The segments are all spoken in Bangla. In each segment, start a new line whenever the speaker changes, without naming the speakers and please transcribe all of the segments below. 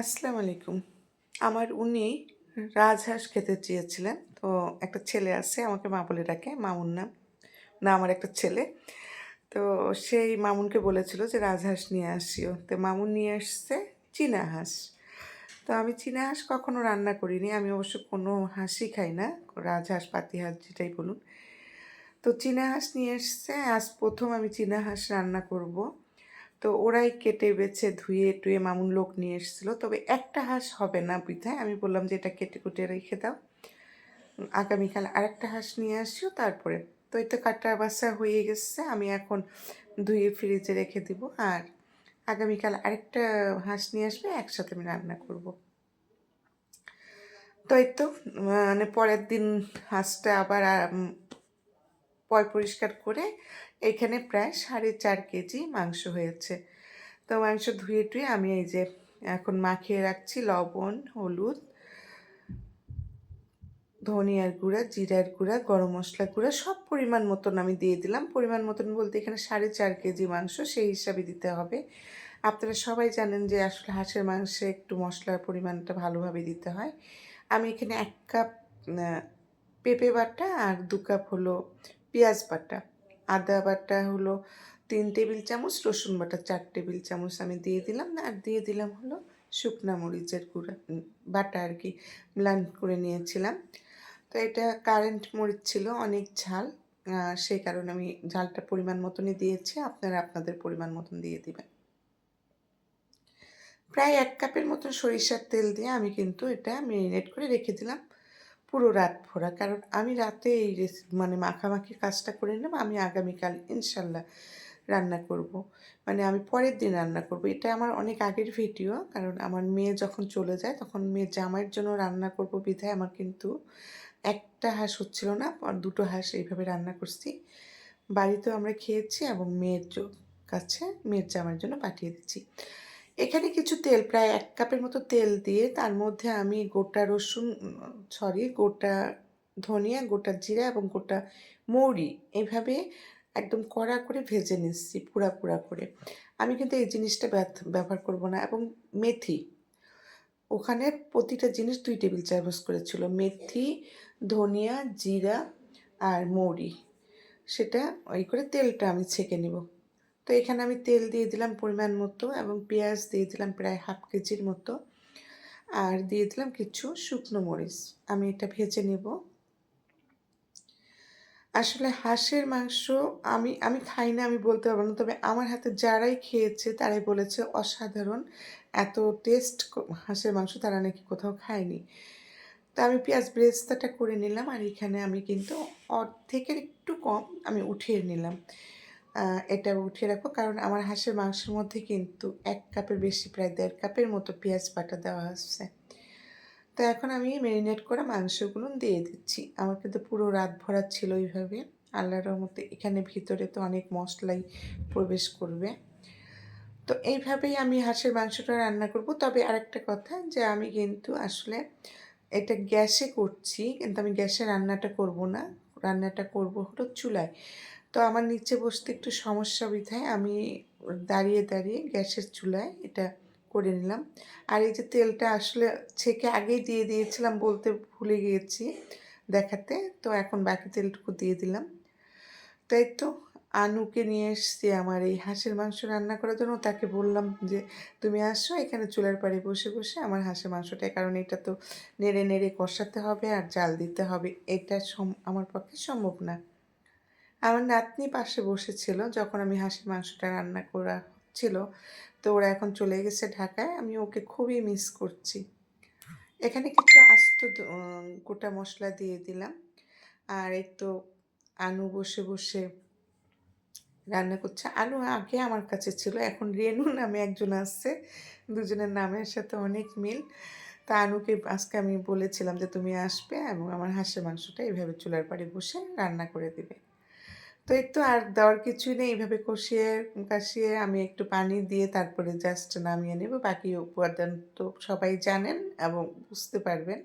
আসসালামু আলাইকুম। আমার উনি রাজহাঁস খেতে চেয়েছিলেন, তো একটা ছেলে আছে, আমাকে মা বলে ডাকে, মামুন নাম। না, আমার একটা ছেলে। তো সেই মামুনকে বলেছিল যে রাজহাঁস নিয়ে আসিও। তো মামুন নিয়ে আসছে চীনা হাঁস। তো আমি চীনা হাঁস কখনো রান্না করিনি, আমি অবশ্য কোনো হাঁসই খাই না রাজহাঁস পাতি হাঁস যেটাই বলুন। তো চীনা হাঁস নিয়ে এসছে, আজ প্রথম আমি চীনা হাঁস রান্না করব। তো ওরাই কেটে বেছে ধুয়ে টুয়ে মামুন লোক নিয়ে এসেছিল। তবে একটা হাঁস হবে না বিধায় আমি বললাম যে এটা কেটে কুটে রেখে দাও। আগামীকাল আরেকটা হাঁস নিয়ে আসিও তারপরে। তো এটা কাটা বাসা হয়ে গেছে। আমি এখন ধুয়ে ফ্রিজে রেখে দিব। আর আগামীকাল আরেকটা হাঁস নিয়ে আসবে। একসাথে আমি রান্না করব। তো এই তো মানে পরের দিন হাঁসটা আবার পয় পরিষ্কার করে এখানে প্রায় সাড়ে চার কেজি মাংস হয়েছে। তো মাংস ধুয়ে টুয়ে আমি এই যে এখন মাখিয়ে রাখছি লবণ, হলুদ, ধনিয়ার গুঁড়া, জিরার গুঁড়া, গরম মশলা গুঁড়া, সব পরিমাণ মতন আমি দিয়ে দিলাম। পরিমাণ মতন বলতে এখানে সাড়ে চার কেজি মাংস সেই হিসাবে দিতে হবে। আপনারা সবাই জানেন যে আসলে হাঁসের মাংসে একটু মশলার পরিমাণটা ভালোভাবে দিতে হয়। আমি এখানে এক কাপ পেঁপে বাটা আর দু কাপ হলো পেঁয়াজ বাটা, আদা বাটা হলো তিন টেবিল চামচ, রসুন বাটা চার টেবিল চামচ আমি দিয়ে দিলাম না, আর দিয়ে দিলাম হলো শুকনা মরিচের গুঁড়া বাটা আর কি ব্লান্ড করে নিয়েছিলাম। তো এটা কারেন্ট মরিচ ছিল, অনেক ঝাল সেই কারণে আমি ঝালটা পরিমাণ মতনই দিয়েছি, আপনারা আপনাদের পরিমাণ মতন দিয়ে দিবেন। প্রায় এক কাপের মতন সরিষার তেল দিয়ে আমি কিন্তু এটা মেরিনেট করে রেখে দিলাম। পুরো রাত ভরা। কারণ আমি রাতে এই রেসিপি মানে মাখামাখি কাজটা করে নেব আমি আগামীকাল ইনশাল্লাহ রান্না করব। মানে আমি পরের দিন রান্না করব। এটা আমার অনেক আগের ভিডিও, কারণ আমার মেয়ে যখন চলে যায়, তখন মেয়ে জামাইয়ের জন্য রান্না করব বিধায় আমার কিন্তু একটা হাঁস হচ্ছিল না, দুটো হাঁস এইভাবে রান্না করছি। বাড়িতেও আমরা খেয়েছি এবং মেয়ের কাছে মেয়ের জামাইয়ের জন্য পাঠিয়ে দিচ্ছি। এখানে কিছু তেল, প্রায় এক কাপের মতো তেল দিয়ে তার মধ্যে আমি গোটা রসুন, সরি, গোটা ধনিয়া, গোটা জিরা এবং গোটা মৌরি এভাবে একদম কড়া করে ভেজে নিচ্ছি পুরা পুরা করে। আমি কিন্তু এই জিনিসটা ব্যবহার করব না এবং মেথি, ওখানে প্রতিটা জিনিস দুই টেবিল চামচ করেছিল মেথি, ধনিয়া, জিরা আর মৌরি, সেটা ওই করে তেলটা আমি ছেঁকে নিব। তো এখানে আমি তেল দিয়ে দিলাম পরিমাণ মতো এবং পেঁয়াজ দিয়ে দিলাম প্রায় হাফ কেজির মতো। আর দিয়ে দিলাম কিছু শুকনো মরিচ। আমি এটা ভেজে নেব। আসলে হাঁসের মাংস আমি আমি খাই না, আমি বলতে পারব না, তবে আমার হাতে যারাই খেয়েছে তারাই বলেছে অসাধারণ। এত টেস্ট হাঁসের মাংস তারা নাকি কোথাও খায়নি। তো আমি পেঁয়াজ ব্রেস্তাটা করে নিলাম আর এখানে আমি কিন্তু অর্ধেকের একটু কম আমি উঠিয়ে নিলাম। এটা উঠিয়ে রাখব। কারণ আমার হাঁসের মাংসের মধ্যে কিন্তু এক কাপের বেশি, প্রায় দেড় কাপের মতো পেঁয়াজ বাটা দেওয়া হচ্ছে। তো এখন আমি ম্যারিনেট করা মাংসগুলো দিয়ে দিচ্ছি। আমার কিন্তু পুরো রাত ভরা ছিল এইভাবে। আল্লাহর মধ্যে এখানে ভিতরে তো অনেক মশলাই প্রবেশ করবে। তো এইভাবেই আমি হাঁসের মাংসটা রান্না করব। তবে আরেকটা কথা যে আমি কিন্তু আসলে এটা গ্যাসে করছি। কিন্তু আমি গ্যাসে রান্নাটা করব না। রান্নাটা করব হলো চুলায়। তো আমার নিচে বসতে একটু সমস্যা বিধায় আমি দাঁড়িয়ে দাঁড়িয়ে গ্যাসের চুলায় এটা করে নিলাম। আর এই যে তেলটা আসলে ছেঁকে আগেই দিয়ে দিয়েছিলাম বলতে ভুলে গিয়েছি দেখাতে, তো এখন বাকি তেলটুকু দিয়ে দিলাম। তাই তো আনুকে নিয়ে এসছি আমার এই হাঁসের মাংস রান্না করার জন্য। তাকে বললাম যে, তুমি আসো, এখানে চুলার পাড়ে বসে বসে আমার হাঁসের মাংসটা কারণ এটা তো নেড়ে নেড়ে কষাতে হবে আর জাল দিতে হবে। এটা আমার পক্ষে সম্ভব না। আমার নাতনি পাশে বসেছিল যখন আমি হাঁসের মাংসটা রান্না করা ছিল। তো ওরা এখন চলে গেছে ঢাকায়। আমি ওকে খুবই মিস করছি। এখানে কিছু আস্ত গোটা মশলা দিয়ে দিলাম। আর তো আনু বসে বসে রান্না করছে। আনু আগে আমার কাছে ছিল, এখন রেনু নামে একজন আসছে দুজনের নামের সাথে অনেক মিল। তা আনুকে আজকে আমি বলেছিলাম যে, তুমি আসবে এবং আমার হাঁসের মাংসটা এইভাবে চুলার পাড়ে বসে রান্না করে দেবে। তো একটু আর দেওয়ার কিছুই নেই। এইভাবে কষিয়ে কাশিয়ে আমি একটু পানি দিয়ে তারপরে জাস্ট নামিয়ে নেব। বাকি উপাদান তো সবাই জানেন এবং বুঝতে পারবেন।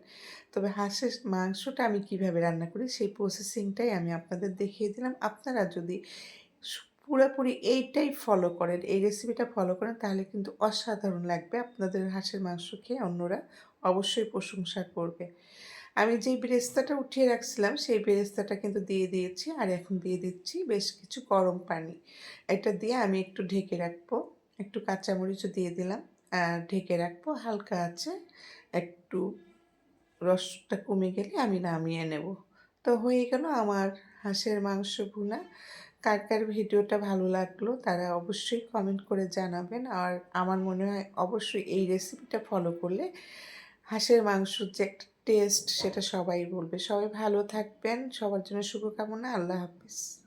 তবে হাঁসের মাংসটা আমি কীভাবে রান্না করি সেই প্রসেসিংটাই আমি আপনাদের দেখিয়ে দিলাম। আপনারা যদি পুরোপুরি এইটাই ফলো করেন, এই রেসিপিটা ফলো করেন, তাহলে কিন্তু অসাধারণ লাগবে। আপনাদের হাঁসের মাংস খেয়ে অন্যরা অবশ্যই প্রশংসা করবে। আমি যেই বেরেস্তাটা উঠিয়ে রাখছিলাম, সেই বেরেস্তাটা কিন্তু দিয়ে দিয়েছি আর এখন দিয়ে দিচ্ছি বেশ কিছু গরম পানি। এটা দিয়ে আমি একটু ঢেকে রাখব। একটু কাঁচামরিচও দিয়ে দিলাম। ঢেকে রাখব, হালকা আছে। একটু রসটা কমে গেলে আমি নামিয়ে নেব। তো হয়ে গেল আমার হাঁসের মাংস ভুনা। কার কার ভিডিওটা ভালো লাগল তারা অবশ্যই কমেন্ট করে জানাবেন। আর আমার মনে হয় অবশ্যই এই রেসিপিটা ফলো করলে হাঁসের মাংস যে একটা টেস্ট সেটা সবাই বলবে। সবাই ভালো থাকবেন। সবার জন্য শুভকামনা। আল্লাহ হাফিজ।